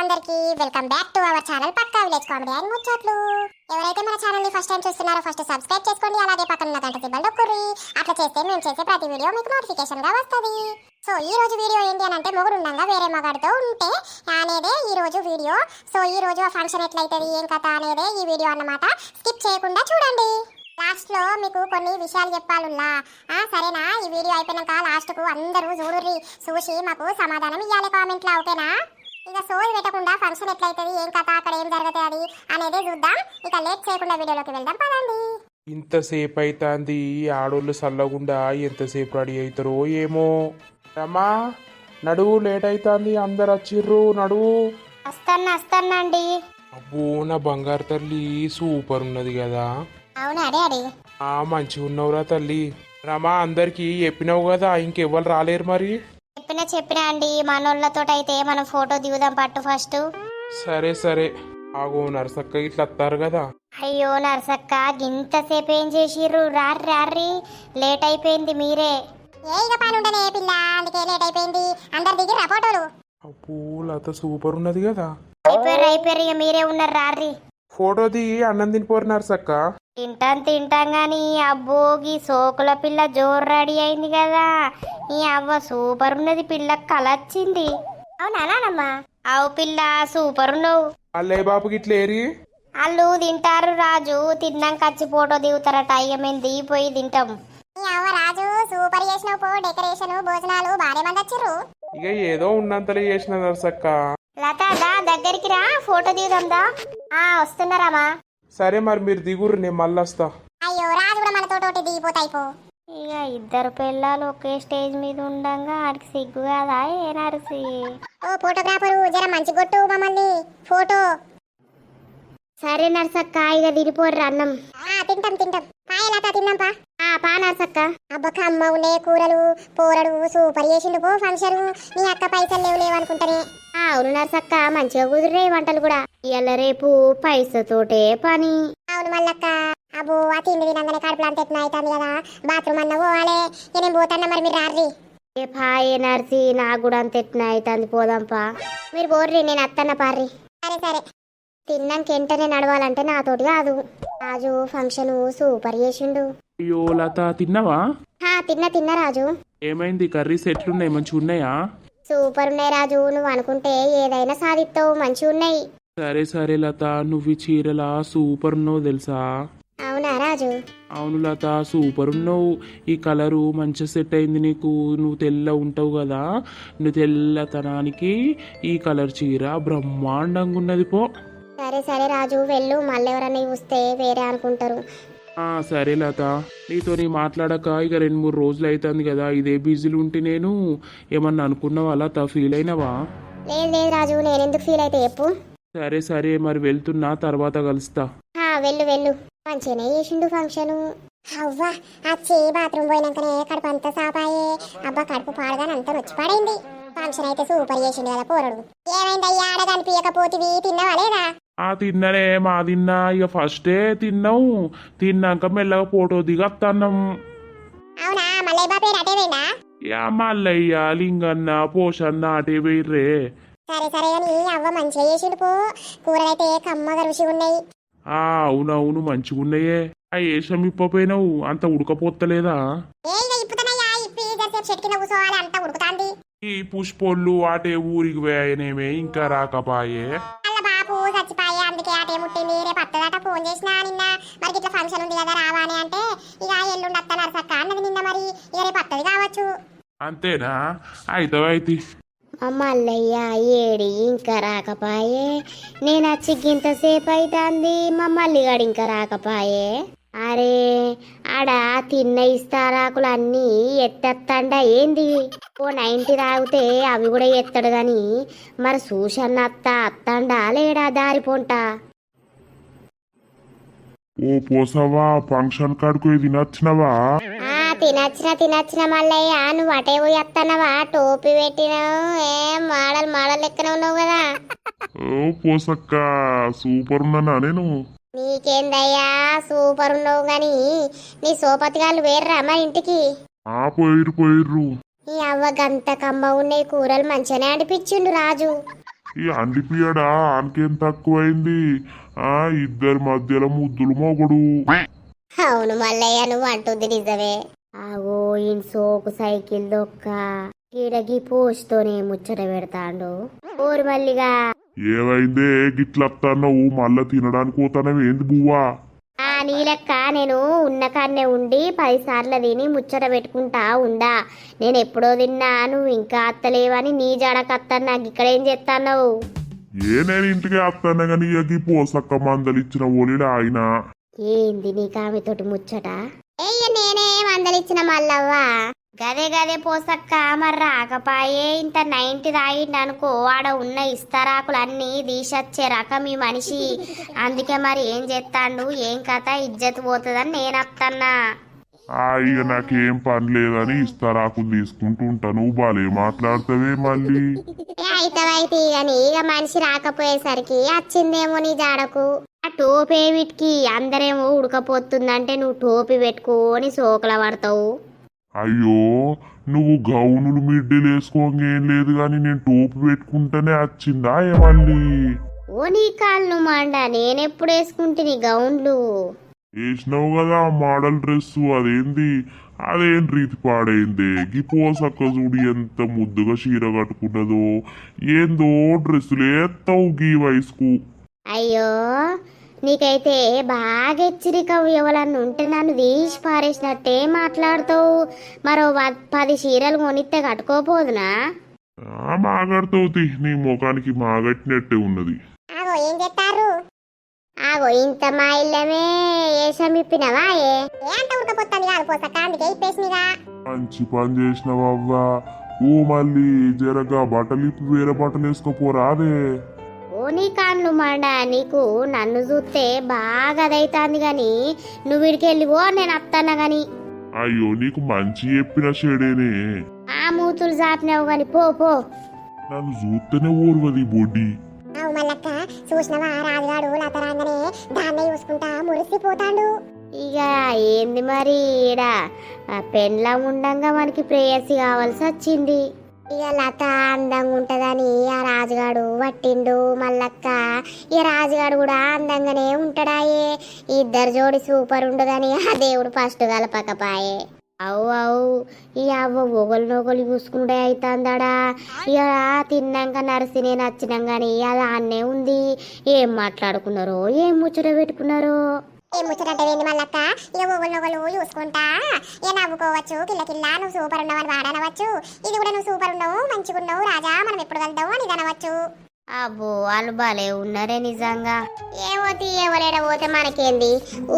అందరికి welcome back to our channel Pakka village comedy and ముచ్చట్లు. ఎవరైతే మన ఛానల్ని ఫస్ట్ టైం చూస్తున్నారో ఫస్ట్ సబ్స్క్రైబ్ చేసుకోండి. అలాగే పక్కన ఉన్న గంట సిబ్బంది ఒక్కరి అట్లా చేస్తే మేము చేసే ప్రతి వీడియో మీకు నోటిఫికేషన్గా వస్తుంది. సో ఈ రోజు వీడియో ఏంటి అని అంటే మొగుడుండగా వేరే మగాడితో ఉంటే అనేదే ఈ రోజు వీడియో సో ఈ రోజు ఆ ఫంక్షన్ ఎట్లయితది ఏం కథ అనేదే ఈ వీడియో అన్నమాట స్కిప్ చేయకుండా చూడండి. లాస్ట్లో మీకు కొన్ని విషయాలు చెప్పాలుల్లా సరేనా? ఈ వీడియో అయిపోయినాక లాస్ట్కు అందరూ చూడుర్రి. చూసి మాకు సమాధానం ఇవ్వాలి కామెంట్లో ఓకేనా? ఇక సోది పెట్టకుండా ఫంక్షన్ ఎట్లయితది ఏం కథ అక్కడ ఏం జరుగుతుంది అనేది చూద్దాం. ఇక లేట్ చేయకుండా వీడియోలోకి వెళ్దాం పదండి. ఇంతసేపు అవుతుంది ఆడోళ్ళు చల్లగుండా ఎంతసేపు రెడీ అవుతారో ఏమో. రమా నడువు లేట్ అవుతుంది అందరు వచ్చిర్రు నడువు వస్తాను వస్తానండి అబ్బో నా బంగారు తల్లి సూపర్ ఉన్నది కదా. అవునా డాడీ ఆ మంచిగా ఉన్నవురా తల్లి. రమా అందరికి చెప్పినావు కదా ఇంకెవ్వరు రాలేరు మరి. చెప్పిన చెప్పిన అండి మనోళ్ళతో అయితే మనం ఫోటో దిగుదాం పట్టు ఫస్ట్. సరే సరే. ఆగో నరసక్క ఇట్లా వస్తారు కదా. అయ్యో నర్సక్క ఇంతసేపు ఏం చేసిర్రు? రారి రారి లేట్ అయిపోయింది మీరే. ఏ ఇక పని ఉండనే పిల్ల అందుకే లేట్ అయిపోయింది. అందరు ఫోటోలు. అబ్బో లత సూపర్ ఉన్నది కదా. అయిపోయారు అయిపోయారు ఇక మీరే ఉన్నారు రారి ఫోటో దిగి అన్నం తినిపోరు నరసక్క తింటాం తింటాం గాని అబ్బో గీ సోకుల పిల్ల జోరు రెడీ అయింది కదా. ఈ అవ్వ సూపర్ ఉన్నది పిల్ల కలొచ్చింది. అవునా నానమ్మా? అవు పిల్ల సూపర్ ఉన్నావు. అల్లయ్య బాబుకి ఇట్లా ఏరి? వాళ్ళు తింటారు రాజు తిన్నాక వచ్చి ఫోటో దిగుతారట ఇక మేము దిగిపోయి తింటాం. అవ్వ రాజు సూపర్ చేసినావు పో డెకరేషన్ భోజనాలు బాగానే మంది వచ్చిర్రు ఇక ఏదో ఉన్నంతలో చేసిన నరసక్క లత దా దగ్గరికి రా ఫోటో దిగుదాం దా. ఆ వస్తున్నారామా సరే మరి మీరు దిగురు నేను మళ్ళీ వస్తా. అయ్యో రాజు కూడా మనతో తోటి దిగిపోతాయి పో. ఇక ఇద్దరు పిల్లలు ఒకే స్టేజ్ మీద ఉండంగా ఆడికి సిగ్గు కదా ఏ నరిసి? ఓ ఫోటోగ్రాఫరు జర మంచి కొట్టు మమ్మల్ని ఫోటో. సరే నర్సక్క ఇక తినిపోర్రు అన్నం. తింటాం తింటాం. పాయలత తిందాం పా. ఆ పా నర్సక్క. అబ్బక అమ్మ ఉండే కూరలు పోరడు సూపర్ చేసిండు పో ఫంక్షన్. నీ అక్క పైసలు లేవు లేవు అనుకుంటానే. అవును నర్సక్క మంచిగా కుదిరే వంటలు కూడా. ఇవాళ రేపు పైసతోటే పని. అవును మల్లక్క. అబ్బో ఆ తిండి తినంగానే కడుపులో అంత ఎట్లా అవుతుంది కదా. బాత్రూమ్ అన్న పోవాలి. నేను పోతాన్నా మరి మీరు రార్రి. ఏ పాయే నర్సి నాకు కూడా అంత ఎట్లా అవుతుంది పోదాంపా. మీరు పోర్రి నేను అత్తన్న పార్రి. సరే సరే. తిన్నాక వెంటనే నడవాలంటే నాతోటి కాదు. రాజు ఫంక్షన్ సూపర్ చేసిండు. అయ్యో లత తిన్నావా? హా తిన్న తిన్న రాజు. ఏమైంది? కర్రీస్ ఎట్లున్నాయి? మంచిగా ఉన్నాయా సూపర్ ఉన్నాయి రాజు నువ్వు అనుకుంటే ఏదైనా సాధిస్తావు మంచిగా ఉన్నాయి. సరే సరే లత నువ్వు ఈ చీరలా సూపర్ ఉన్నావు తెలుసా? అవునా రాజు? అవును లత సూపర్ ఉన్నావు. ఈ కలరు మంచిగా సెట్ అయింది నీకు నువ్వు తెల్ల ఉంటావు కదా? నువ్వు తెల్లతనానికి ఈ కలర్ చీర బ్రహ్మాండంగా ఉన్నది పో. సరే సరే రాజు వెళ్ళు. మళ్ళీ ఎవరన్నా చూస్తే వేరే అనుకుంటారు. సరే లత. నీతో నీ మాట్లాడక ఇక రెండు మూడు రోజులు అవుతుంది కదా ఇదే బిజీలు ఉంటే నేను ఏమన్నా అనుకున్నావా లత? ఫీల్ అయినావా? లేదు లేదు రాజు నేను ఎందుకు ఫీల్ అయితే చెప్పు. సరే సరే మరి వెళ్తున్నా తర్వాత కలుస్తా. వెళ్ళు వెళ్ళు. మంచిగానే చేసిండు ఫంక్షన్ అవ్వా వచ్చి బాత్రూమ్ పోయినాకనే కడుపు అంతా సాపాయే. అబ్బా కడుపు పాడగానే అంతా వచ్చి పడైంది. ఫంక్షన్ అయితే సూపర్ చేసిండు కదా పోరడు. ఏమైందయ్యా ఆడ కనిపించకపోతివి తిన్నావా లేదా? ఆ తిన్ననే మా తిన్నా ఇక ఫస్టే తిన్నావు తిన్నాక మెల్లగా ఫోటో దిగత్తన్నాం. అవునా? మల్లయ్య బాబు పేరు అటే పోయిందా యా మల్లయ్య లింగన్న పోషన్న అటే పోయిర్రే సరే సరే కానీ అవ్వ మంచిగా చేసిండు పో. కూరలైతే కమ్మగా రుచి ఉన్నాయి ఆ అవునవును మంచిగున్నాయే. ఆ ఏషం ఇప్పపోయినావు అంత ఉడకపోతలేదా ఏ ఇక ఇప్పుతానయ్యా ఇప్పి జరసేపు చెట్టు కింద కూర్చోవాలి అంతా ఉడుకుతాంది. ఈ పుష్పోళ్ళు అటే ఊరికి పోయాయనేమే ఇంకా రాకపాయే. ఫోన్ చేసినా నిన్న మరి ఇట్లా ఫంక్షన్ ఉంది కదా రావాని అంటే ఇక ఎల్లుండి అత్త నరసక్క అన్నది నిన్న మరి ఇక రేపు అత్తది కావచ్చు. అంతేనా? అయితే? అయితే మల్లయ్య ఏడి ఇంకా రాకపాయే. నేను వచ్చి ఇంతసేపు అవుతుంది మా మల్లిగాడు ఇంకా రాకపాయే. అరే ఆడ తిన్న ఇస్తారాకులు అన్నీ ఎత్తెత్తండ ఏంది? ఓ నైంటీ తాగితే అవి కూడా ఎత్తడు గాని మరి సూషన్న అత్త అత్తండా లేడా దారిపోంటా ఓ పోసవా ఫంక్షన్ కాడికి పోయి తినొచ్చినవా? ఆ తినచ్చిన తినచ్చిన మల్లయ్య నువ్వు అటే పోయి వస్తానవా టోపీ పెట్టినావు ఏం మాడలు మాడలు లెక్కన ఉన్నావు కదా. ఓ పోసక్క సూపర్ ఉన్నానా నేను? నీకేందయ్యా సూపర్ ఉన్నావు గాని నీ సోపతిగాళ్ళు వేర్రా మా ఇంటికి? ఆ పోయిర్రు పోయిర్రు. ఈ అవ్వ గంత కమ్మ ఉన్నాయి కూరలు మంచిగానే అనిపించిండు రాజు. ఈ అండిపియడా ఆనకేం తక్కువైంది? ఆ ఇద్దరి మధ్యలో ముద్దులు మొగుడు. అవును మల్లయ్య నువ్వు అంటుంది నిజమే. ఆగో ఈయన సోకు సైకిల్ దొక్క. కీడకి పోస్ట్తోనే ముచ్చట పెడతాండు. ఊరు మల్లిగా. ఏమైందే గిట్లత్తన్నావు. మళ్ళా తినడానికి పోతానవి ఏంది బువ్వా? నీ లెక్క నేను ఉన్న కాన్నే ఉండి పది సార్లు తిని ముచ్చట పెట్టుకుంటా ఉండా నేను ఎప్పుడో తిన్నా నువ్వు ఇంకా అత్తలేవని నీ జాడకత్తాను నాకు ఇక్కడేం చేస్తాన్నావు ఏ నేను ఇంటికి వస్తాను కానీ ఇక పోసక్క మందలు ఇచ్చిన ఓలిలో ఆయన. ఏంది నీ కామెతోటి ముచ్చట? ఏయ్య నేనే మందలిచ్చిన మల్లవ్వా. గదే గదే పోసక్క మరి రాకపాయే ఇంత నైన్టీ తాగిండు అనుకో ఆడ ఉన్న ఇస్తరాకులు అన్ని తీసొచ్చే రకం ఈ మనిషి. అందుకే మరి ఏం చేస్తాండు ఏం కథ? ఇజ్జత్ పోతుందని నేను వస్తన్నా ఆ ఇక నాకేం పని లేదని ఇస్తారాకులు తీసుకుంటూ ఉంటాను. బాలే మాట్లాడతావే మళ్ళీ. అయితవైతే ఇక ఇక మనిషి రాకపోయేసరికి వచ్చిందేమో నీ జాడకు. ఆ టోపే వీటికి అందరేమో ఉడకపోతుందంటే నువ్వు టోపీ పెట్టుకొని సోకల పడతావు. అయ్యో నువ్వు గౌనులు మిడ్డీలు వేసుకోంగా లేదు కానీ నేను టోపు పెట్టుకుంటేనే వచ్చిందా ఏ మళ్ళీ? ఓ నీ కాళ్ళు మాండ నేనెప్పుడు వేసుకుంటుని గౌన్లు వేసినావు కదా ఆ మోడల్ డ్రెస్ అదేంది? అదేం రీతి పాడైంది? గీ పోసక్క చూడు ఎంత ముద్దుగా చీర కట్టుకున్నదో ఏందో డ్రెస్సులు వేస్తావు గీ వయసుకు. అయ్యో నీకైతే బాగా హెచ్చరిక ఎవరన్నా ఉంటే నన్ను తీసి పారేసినట్టే మాట్లాడుతావు. మరో పది చీరలు కొనిస్తే కట్టుకోపోదునా? ఆ మాగడతావు తి, నీ ముఖానికి మాగట్టినట్టే ఉన్నది. ఆగో ఏం చెప్తారు ఆగో ఇంత మా ఇల్లమే ఏషం ఇప్పినవా ఏ? అంత ఉడకపోతుంది కాదు పోసక్క అందుకే ఇప్పేసినిగా మంచి పని చేసినావవ్వా. ఓ మళ్ళీ జరగా బట్టలు ఇప్పి వేరే బట్టలు వేసుకోపోరా అదే ఓ నీ కాన్లు మాండ నీకు నన్ను చూస్తే బాగా అదైతాంది గాని నువ్వు వీడికి వెళ్ళివో నేను అత్తన్నా గాని. అయ్యో నీకు మంచి చెప్పిన షేడేనే ఆ మూతులు చాపినావు గాని పో పో. నన్ను చూస్తేనే ఓర్వది బొడ్డి. అవు మల్లక్క చూసినవా? రాజుగాడు లతరాంగనే దాన్ని చూసుకుంటా మురిసిపోతాడు. ఇక ఏంది మరి ఈడ? పెండ్లం ఉండంగా మనకి ప్రేయసి కావాల్సి వచ్చింది. ఇక లత అందంగా ఉంటదని ఆ రాజుగాడు పట్టిండు మల్లక్క. ఈ రాజుగాడు కూడా అందంగానే ఉంటాడాయే. ఇద్దరు జోడి సూపర్ ఉండు ఆ దేవుడు ఫస్ట్ కలపకపాయే. అవు అవు ఈ అవ్వ ఒగలు నొగలు చూసుకుంటే అవుతుందాడా ఇక తిన్నాక నరసినే నచ్చినాం కానీ అది అన్నే ఉంది. ఏం మాట్లాడుకున్నారో ఏం ముచ్చట పెట్టుకున్నారో? ఏ ఏంది మళ్ళక్క ఇక ఒగులు నొగులు చూసుకుంటా. ఇక నవ్వుకోవచ్చు కిల్ల కిల్ల నువ్వు సూపర్ ఉన్నావు అని వాడనవచ్చు. ఇది కూడా నువ్వు సూపర్ ఉన్నావు మంచిగా ఉన్నావు రాజా మనం ఎప్పుడు కలుద్దాము అని అనవచ్చు అబ్బో వాళ్ళు బాలే ఉన్నారే నిజంగా. ఏమోతి ఎవరేడ పోతే మనకేంది?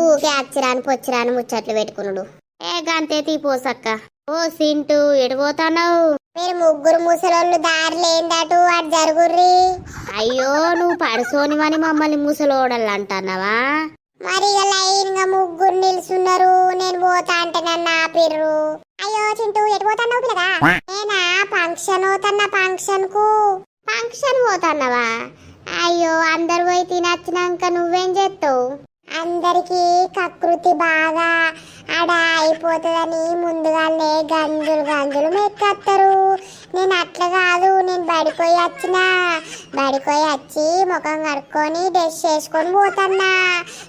ఊకే అచ్చిరాని పొచ్చిరాని ముచ్చట్లు పెట్టుకునుడు. ఏ గంతే తీపోసక్క ఓ సింటూ ఎడిపోతావు మీరు ముగ్గురు ముసలోళ్ళు దారి లేందటు అటు జరుగుర్రి. అయ్యో నువ్వు పడుసోనివని మమ్మల్ని ముసలోడలు అంటున్నావా? మరి ఇక లైన్గా ముగ్గురు నిల్చున్నారు నేను పోతా అంటే నన్ను ఆపిర్రు. అయ్యో చింటూ ఎటు పోతాన్నావు పిల్లగా? నేనా? ఫంక్షన్ పోతున్నా ఫంక్షన్కు ఫంక్షన్ పోతున్నావా? అయ్యో అందరు పోయి తినచ్చినాక నువ్వేం చేస్తావు అందరికి కకృతి బాగా అడ అయిపోతుందని ముందుగానే గంజులు గంజులు మెక్కేస్తారు నేను అట్లా కాదు నేను బడిపోయి వచ్చిన. బడిపోయి వచ్చి ముఖం కడుక్కొని డ్రెస్ చేసుకొని పోతున్నా.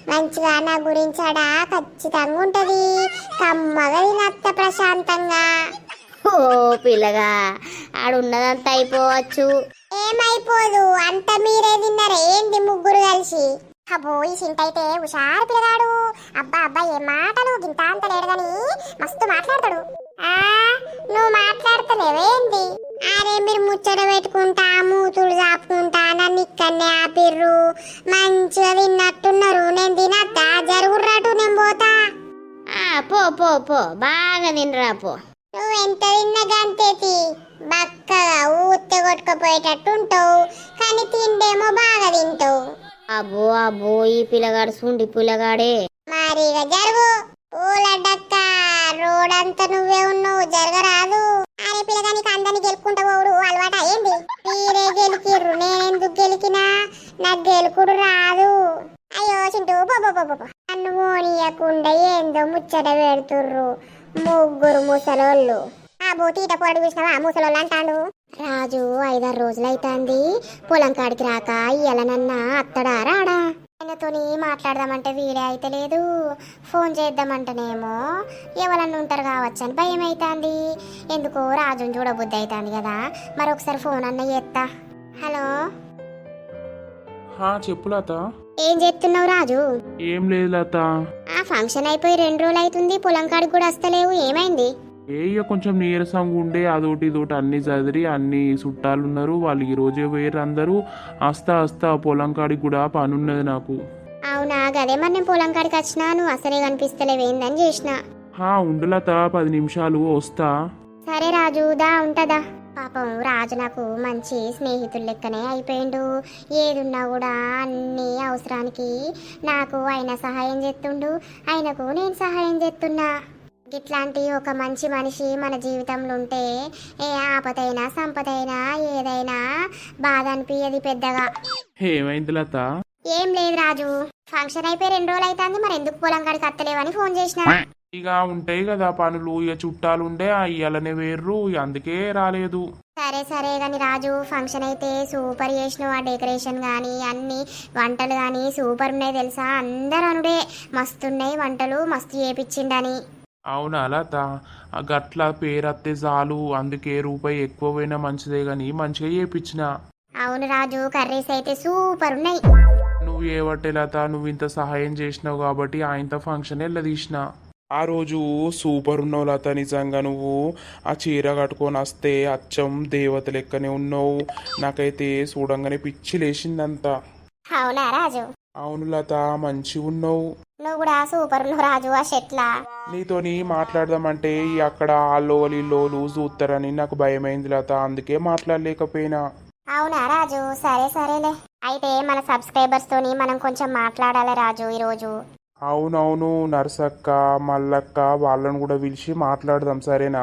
మంచిగా నా గురించి అడ ఖచ్చితంగా ఉంటది. కమ్మగా తినత్త ప్రశాంతంగా. ఓ పిల్లగా ఆడున్నదంతా అయిపోవచ్చు. ఏమైపోదు అంత మీరే తిన్నారా. ఏంది ముగ్గురు కలిసి? అబ్బో ఈ సింటైతే హుషారు పిల్లగాడు. అబ్బా అబ్బా ఏ మాటలు? గింత అంత లేడు గాని మస్తు మాట్లాడతాడు. ఆ నువ్వు మాట్లాడతలేవేంది అరే మీరు ముచ్చట పెట్టుకుంటా మూతులు చాపుకుంటా నన్ను ఇక్కడనే ఆపిర్రు. మంచిగా తిన్నట్టున్నారు. నేను తినద్దా? జరుగుర్రాటు నేను పోతా. ఆ, పో పో పో. బాగా తినరా పో. నువ్వు ఎంత తిన్నా గంతేతి బక్కగా ఊత్త కొట్టుకుపోయేటట్టు ఉంటావు కానీ తిండేమో బాగా తింటావు. అబ్బో అబ్బో ఈ పిల్లగాడు సుండి పిల్లగాడే. మరి జరుగు. ఊలడ్డక్క అంతా నువ్వే ఉన్నావు జరగరాదు. అరే పిల్లగానికి అందరిని గెలుకుంటా పోవుడు అలవాట ఏంది? మీరే గెలికిర్రు నేనెందుకు గెలికినా? నాకు గెలుకుడు రాదు. అయ్యో చింటూ బాబా నన్ను మోనియకుండా ఏందో ముచ్చట పెడుతుర్రు ముగ్గురు ముసలోళ్ళు. ఆ బోతీట పొడి చూసినావా? ముసలోళ్ళు అంటాడు. రాజు ఐదారు రోజులైతాంది. పొలం కాడికి రాక ఇయ్యాలనన్నా అత్తడా రాడా? ఆయనతోని మాట్లాడదామంటే వీడే అయితే లేదు. ఫోన్ చేద్దామంటేనేమో ఎవరన్నా ఉంటారు కావచ్చు అని భయం అవుతుంది ఎందుకో రాజుని చూడబుద్ధి అవుతుంది కదా. మరి ఒకసారి ఫోన్ అన్న చేస్తా హలో? చెప్పు లత. ఏం చేస్తున్నావు రాజు? ఏం లేదు లత. ఆ ఫంక్షన్ అయిపోయి రెండు రోజులు అవుతుంది పొలం కాడికి కూడా వస్తలేవు. ఏమైంది? ఏ ఇక కొంచెం నీరసంగా ఉండే అదోటి ఇదోటి అన్ని చదిరి అన్ని చుట్టాలు ఉన్నారు వాళ్ళు ఈ రోజే పోయారు అందరూ. వస్తా వస్తా పొలం కాడికి కూడా పని ఉన్నది నాకు. అవునా? గదే మరి నేను పొలం కాడికి వచ్చినా నువ్వు అసలే కనిపిస్తలేవేందని చేసిన. హా ఉండు లత పది నిమిషాలు వస్తా. సరే రాజు దా ఉంటదా? పాపం రాజు నాకు మంచి స్నేహితులు లెక్కనే అయిపోయిండు. ఏదున్నా కూడా అన్ని అవసరానికి నాకు ఆయన సహాయం చేస్తుండు. ఆయనకు నేను సహాయం చేస్తున్నా. ఇట్లాంటి ఒక మంచి మనిషి మన జీవితంలో ఉంటే ఏ ఆపదైనా సంపదైనా ఏదైనా బాధ అనిపించదు పెద్దగా. ఏమైంది లత? ఏం లేదు రాజు. ఫంక్షన్ అయిపోయి రెండు రోజులు అవుతుంది మరి ఎందుకు పొలం కాడికి అత్తలేవని ఫోన్ చేసిన. ఇక ఉంటాయి కదా పనులు ఇక చుట్టాలు ఉండే ఇయ్యాలనే వేర్రు అందుకే రాలేదు. సరే సరే కానీ రాజు ఫంక్షన్ అయితే సూపర్ చేసినావు ఆ డెకరేషన్ కానీ అన్ని వంటలు కానీ సూపర్ ఉన్నాయి తెలుసా? అందరు అనుడే. మస్తున్నాయి వంటలు మస్తు చేపించిండని అవునా? లత ఆ గట్ల పేరత్తే చాలు. అందుకే రూపాయి ఎక్కువ పోయినా మంచిదే గాని మంచిగా చేపించిన అవును రాజు కర్రీస్ అయితే సూపర్ ఉన్నాయి. నువ్వు ఏవట్టే లత? నువ్వు ఇంత సహాయం చేసినావు కాబట్టి ఆయనతో ఫంక్షన్ వెళ్ళదీసిన ఆ రోజు సూపర్ ఉన్నావు లత నిజంగా నువ్వు. ఆ చీర కట్టుకొని వస్తే అచ్చం దేవత లెక్కనే ఉన్నావు. నాకైతే చూడంగానే పిచ్చి లేచిందంతా. అవునా రాజు? అవును లత మంచి ఉన్నావు. నువ్వు కూడా సూపర్ ఉన్నావు రాజు ఆ షెట్లా? నీతోని మాట్లాడదామంటే ఈ అక్కడ ఆలో వీళ్ళు చూస్తారని నాకు భయమైంది లత అందుకే మాట్లాడలేకపోయినా. అవునా రాజు? సరే సరేలే. అయితే మన సబ్స్క్రైబర్స్ తోని మనం కొంచెం మాట్లాడాలి రాజు ఈరోజు? అవునవును నర్సక్క మల్లక్క వాళ్ళని కూడా పిలిచి మాట్లాడదాం సరేనా?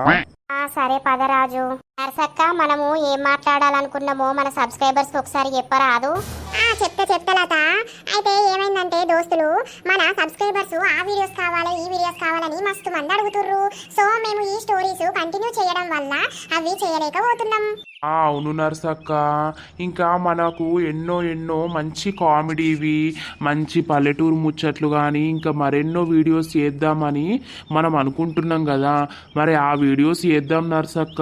ఆ సరే పదరాజు నరసక్క మనము ఏం మాట్లాడాలనుకున్నామో మన సబ్స్క్రైబర్స్ ఒకసారి చెప్పరాదు? చెప్తా చెప్తా లత. అయితే ఏమైందంటే దోస్తులు మన సబ్స్క్రైబర్స్ ఆ వీడియోస్ కావాలి ఈ వీడియోస్ కావాలని మస్తు మంది అడుగుతుర్రు. సో మేము ఈ స్టోరీస్ కంటిన్యూ చేయడం వల్ల అవి చేయలేకపోతున్నాం. అవును నర్సక్క. ఇంకా మనకు ఎన్నో ఎన్నో మంచి కామెడీవి మంచి పల్లెటూరు ముచ్చట్లు కానీ ఇంకా మరెన్నో వీడియోస్ చేద్దామని మనం అనుకుంటున్నాం కదా. మరి ఆ వీడియోస్ చేద్దాం నర్సక్క.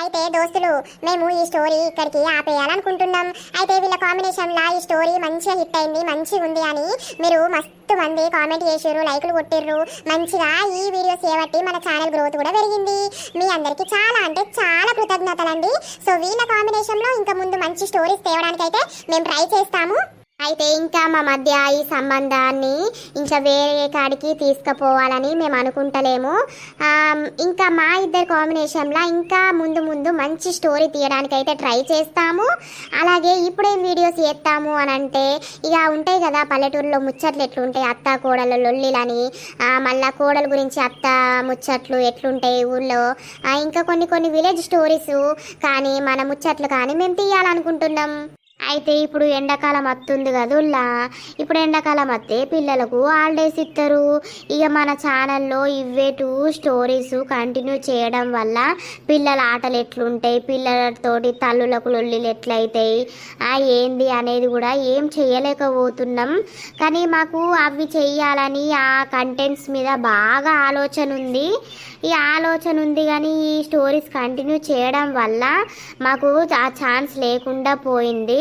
అయితే దోస్తులు మేము ఈ స్టోరీ ఇక్కడికి ఆపేయాలనుకుంటున్నాం. అయితే వీళ్ళ కాంబినేషన్ లా ఈ స్టోరీ మంచిగా హిట్ అయింది మంచిగా ఉంది అని మీరు మస్తు మంది కామెంట్ చేసారు లైక్లు కొట్టిర్రు. మంచిగా ఈ వీడియోస్ చేయబట్టి మన ఛానల్ గ్రోత్ కూడా పెరిగింది. మీ అందరికీ చాలా అంటే చాలా కృతజ్ఞతలండి. సో వీళ్ళ కాంబినేషన్లో ఇంకా ముందు మంచి స్టోరీస్ తేవడానికైతే అయితే మేము ట్రై చేస్తాము. అయితే ఇంకా మా మధ్య ఈ సంబంధాన్ని ఇంకా వేరే కాడికి తీసుకుపోవాలని మేము అనుకుంటలేము. ఇంకా మా ఇద్దరు కాంబినేషన్లో ఇంకా ముందు ముందు మంచి స్టోరీ తీయడానికి అయితే ట్రై చేస్తాము. అలాగే ఇప్పుడేం వీడియోస్ చేస్తాము అని అంటే ఇక ఉంటాయి కదా పల్లెటూరులో ముచ్చట్లు ఎట్లుంటాయి అత్త కోడలు లొల్లిలని మళ్ళీ కోడల గురించి అత్త ముచ్చట్లు ఎట్లుంటాయి ఊళ్ళో ఇంకా కొన్ని కొన్ని విలేజ్ స్టోరీస్ కానీ మన ముచ్చట్లు కానీ మేము తీయాలనుకుంటున్నాం. అయితే ఇప్పుడు ఎండాకాలం వస్తుంది కదుల్లా? ఇప్పుడు ఎండాకాలం వస్తే పిల్లలకు హాలిడేస్ ఇస్తారు ఇక మన ఛానల్లో ఇవ్వేటు స్టోరీస్ కంటిన్యూ చేయడం వల్ల పిల్లల ఆటలు ఎట్లుంటాయి? పిల్లలతోటి తల్లులకు లొల్లిలు ఎట్లయితాయి? ఆ ఏంది అనేది కూడా ఏం చేయలేకపోతున్నాం. కానీ మాకు అవి చేయాలని ఆ కంటెంట్స్ మీద బాగా ఆలోచన ఉంది ఈ ఆలోచన ఉంది కానీ ఈ స్టోరీస్ కంటిన్యూ చేయడం వల్ల మాకు ఆ ఛాన్స్ లేకుండా పోయింది.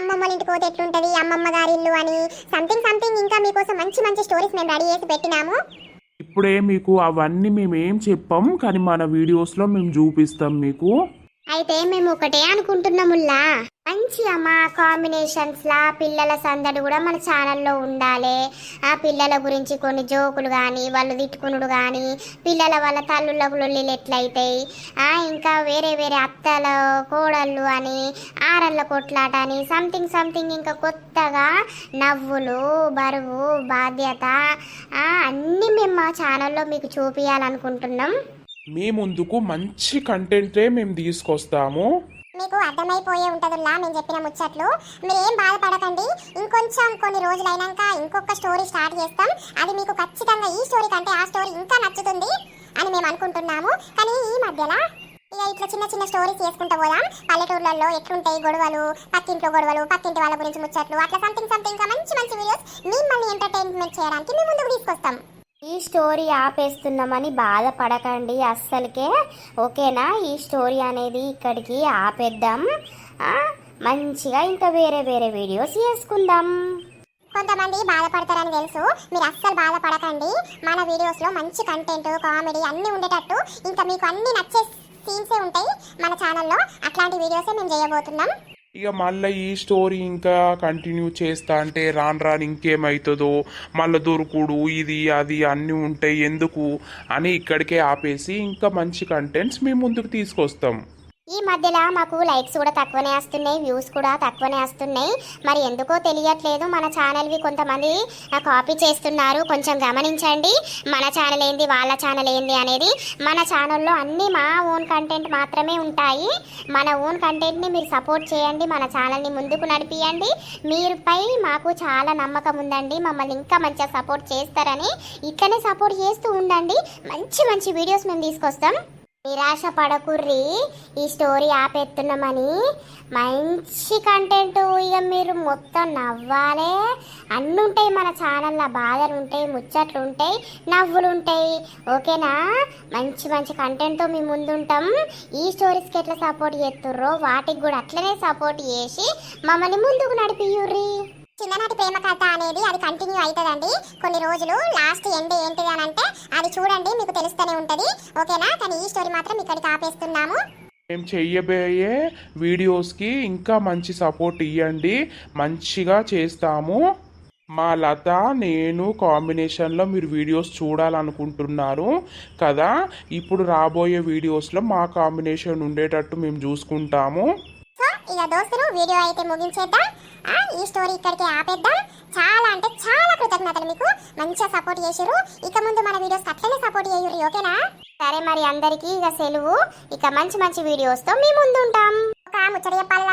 అమ్మమ్మ ఇంటికి పోతే ఎట్లుంటది? అమ్మమ్మ గారి ఇల్లు అని సంథింగ్ సంథింగ్ ఇంకా మీకోసం మంచి మంచి స్టోరీస్ మేము రెడీ చేసి పెట్టినాము. ఇప్పుడే మీకు అవన్నీ మేము ఏం చెప్పాం కానీ మన వీడియోస్లో మేము చూపిస్తాం మీకు. అయితే మేము ఒకటే అనుకుంటున్నాముల్లా మంచిగా మా కాంబినేషన్స్ లా పిల్లల సందడి కూడా మన ఛానల్లో ఉండాలి. ఆ పిల్లల గురించి కొన్ని జోకులు కానీ వాళ్ళు తిట్టుకునుడు కానీ పిల్లల వాళ్ళ తల్లులకు లొల్లిలు ఎట్లయితాయి? ఆ ఇంకా వేరే వేరే అత్తల కోడళ్ళు అని ఆరళ్ళ కొట్లాట అని సంథింగ్ సంథింగ్ ఇంకా కొత్తగా నవ్వులు బరువు బాధ్యత అన్నీ మేము మా ఛానల్లో మీకు చూపించాలనుకుంటున్నాం మీ ముందుకు మంచి కంటెంటే మేము తీసుకొస్తాము. మీకు అర్థమైపోయే ఉంటుందిలా నేను చెప్పిన ముచ్చట్లు. మీరు ఏం బాధపడకండి. ఇంకొంచెం కొన్ని రోజులైనాక ఇంకొక స్టోరీ స్టార్ట్ చేస్తాం. అది మీకు ఖచ్చితంగా ఈ స్టోరీ కంటే ఆ స్టోరీ ఇంకా నచ్చుతుంది అని మేము అనుకుంటున్నాము. కానీ ఈ మధ్యలో ఇక ఇట్లా చిన్న చిన్న స్టోరీస్ చేసుకుంటా పోదాం. పల్లెటూర్లలో ఎట్లుంటాయి గొడవలు పక్కింట్లో గొడవలు పక్కింటి వాళ్ళ గురించి ముచ్చట్లు అట్లా సంథింగ్ సంథింగ్ ఇంకా మంచి మంచి వీడియోస్ మిమ్మల్ని ఎంటర్టైన్మెంట్ చేయడానికి మేము ముందుకు తీసుకొస్తాం. ఈ స్టోరీ ఆపేస్తున్నామని బాధపడకండి అస్సలకే. ఓకేనా? ఈ స్టోరీ అనేది ఇక్కడికి ఆపేద్దాం. మంచిగా ఇంకా వేరే వేరే వీడియోస్ చేసుకుందాం. కొంతమంది బాధపడతారని తెలుసు. మీరు అస్సలు బాధపడకండి. మన వీడియోస్లో మంచి కంటెంట్ కామెడీ అన్ని ఉండేటట్టు ఇంకా మీకు అన్ని నచ్చే సీన్సే ఉంటాయి మన ఛానల్లో అట్లాంటి వీడియోసే మేము చేయబోతున్నాం. ఇక మళ్ళీ ఈ స్టోరీ ఇంకా కంటిన్యూ చేస్తా అంటే రాను రాను ఇంకేమవుతుందో మళ్ళీ దొరుకుడు ఇది అది అన్నీ ఉంటాయి ఎందుకు అని ఇక్కడికే ఆపేసి ఇంకా మంచి కంటెంట్స్ మేము ముందుకు తీసుకొస్తాం. ఈ మధ్యలో మాకు లైక్స్ కూడా తక్కువనే వస్తున్నాయి వ్యూస్ కూడా తక్కువనే వస్తున్నాయి. మరి ఎందుకో తెలియట్లేదు మన ఛానల్వి కొంతమంది కాపీ చేస్తున్నారు. కొంచెం గమనించండి మన ఛానల్ ఏంది వాళ్ళ ఛానల్ ఏంది అనేది. మన ఛానల్లో అన్నీ మా ఓన్ కంటెంట్ మాత్రమే ఉంటాయి. మన ఓన్ కంటెంట్ని మీరు సపోర్ట్ చేయండి మన ఛానల్ని ముందుకు నడిపియండి. మీరుపై మాకు చాలా నమ్మకం ఉందండి. మమ్మల్ని ఇంకా మంచిగా సపోర్ట్ చేస్తారని ఇట్లనే సపోర్ట్ చేస్తూ ఉండండి. మంచి మంచి వీడియోస్ మేము తీసుకొస్తాం. నిరాశ పడకుర్రి ఈ స్టోరీ ఆపేస్తున్నామని మంచి కంటెంట్ ఇక మీరు మొత్తం నవ్వాలి. అన్నీ ఉంటాయి మన ఛానల్లో బాధలు ఉంటాయి ముచ్చట్లు ఉంటాయి నవ్వులు ఉంటాయి ఓకేనా? మంచి మంచి కంటెంట్తో మీ ముందుంటాం. ఈ స్టోరీస్కి ఎట్లా సపోర్ట్ చేస్తుర్రో వాటికి కూడా అట్లనే సపోర్ట్ చేసి మమ్మల్ని ముందుకు నడిపియుర్రి చిన్ననాటి ప్రేమ కథ అనేది అది కంటిన్యూ అవుతుందండి. కొన్ని రోజులు లాస్ట్ ఎండ్ ఏంటిది అని అంటే అది చూడండి మీకు తెలుస్తూనే ఉంటుంది. ఓకేనా? కానీ ఈ స్టోరీ మాత్రం ఇక్కడికి ఆపేస్తున్నాము. మేము చెయ్యబోయే వీడియోస్కి ఇంకా మంచి సపోర్ట్ ఇవ్వండి మంచిగా చేస్తాము. మా లత నేను కాంబినేషన్లో మీరు వీడియోస్ చూడాలనుకుంటున్నారు కదా? ఇప్పుడు రాబోయే వీడియోస్లో మా కాంబినేషన్ ఉండేటట్టు మేము చూసుకుంటాము. ఇక దోస్తులు వీడియో అయితే ముగించేద్దాం. ఆ, ఈ స్టోరీ ఇక్కడికి ఆపేద్దాం. చాలా అంటే చాలా కృతజ్ఞతలు మీకు. మంచిగా సపోర్ట్ చేసారు ఇక ముందు మన వీడియోస్ అట్లనే సపోర్ట్ చేయరు ఓకేనా? సరే మరి అందరికీ ఇక సెలవు. ఇక మంచి మంచి వీడియోస్తో మీ ముందు ఉంటాం ఒక ముచ్చట చెప్పాలి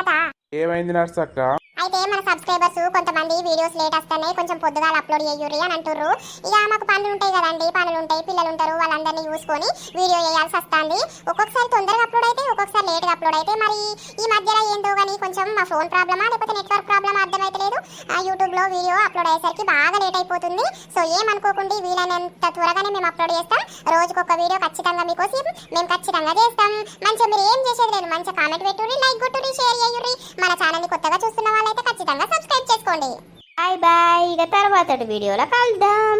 ఏమైంది నర్సక్క? అయితే మన సబ్స్క్రైబర్స్ కొంతమంది వీడియోస్ లేట్ వస్తున్నాయి కొంచెం పొద్దుగా అప్లోడ్ చేయుర్రి అని అంటుర్రు. ఇక మాకు పనులు ఉంటాయి కదండి పనులు ఉంటాయి పిల్లలు ఉంటారు వాళ్ళందరినీ చూసుకొని వీడియో చేయాల్సి వస్తుంది. ఒక్కొక్కసారి తొందరగా అప్లోడ్ అయితే ఒక్కొక్కసారి లేట్గా అప్లోడ్ అయితే మరి ఈ మధ్యలో ఏందో కానీ కొంచెం మా ఫోన్ ప్రాబ్లమా లేకపోతే నెట్వర్క్ ప్రాబ్లమా అర్థమైతలేదు. యూట్యూబ్లో వీడియో అప్లోడ్ అయ్యేసరికి బాగా లేట్ అయిపోతుంది. సో ఏమనుకోకుండా వీలైనంత త్వరగానే మేము అప్లోడ్ చేస్తాం. రోజుకొక వీడియో ఖచ్చితంగా మీకోసం మేము ఖచ్చితంగా చేస్తాం. మంచిగా మీరు ఏం చేసేది లేదు మంచిగా కామెంట్ పెట్టుర్రి లైక్ కొట్టుర్రి షేర్ చేయుర్రి. మన ఛానల్ని కొత్తగా చూస్తున్న వాళ్ళైతే ఖచ్చితంగా సబ్స్క్రైబ్ చేసుకోండి. బాయ్ బాయ్ ఇక తర్వాత వీడియోలో కలుద్దాం.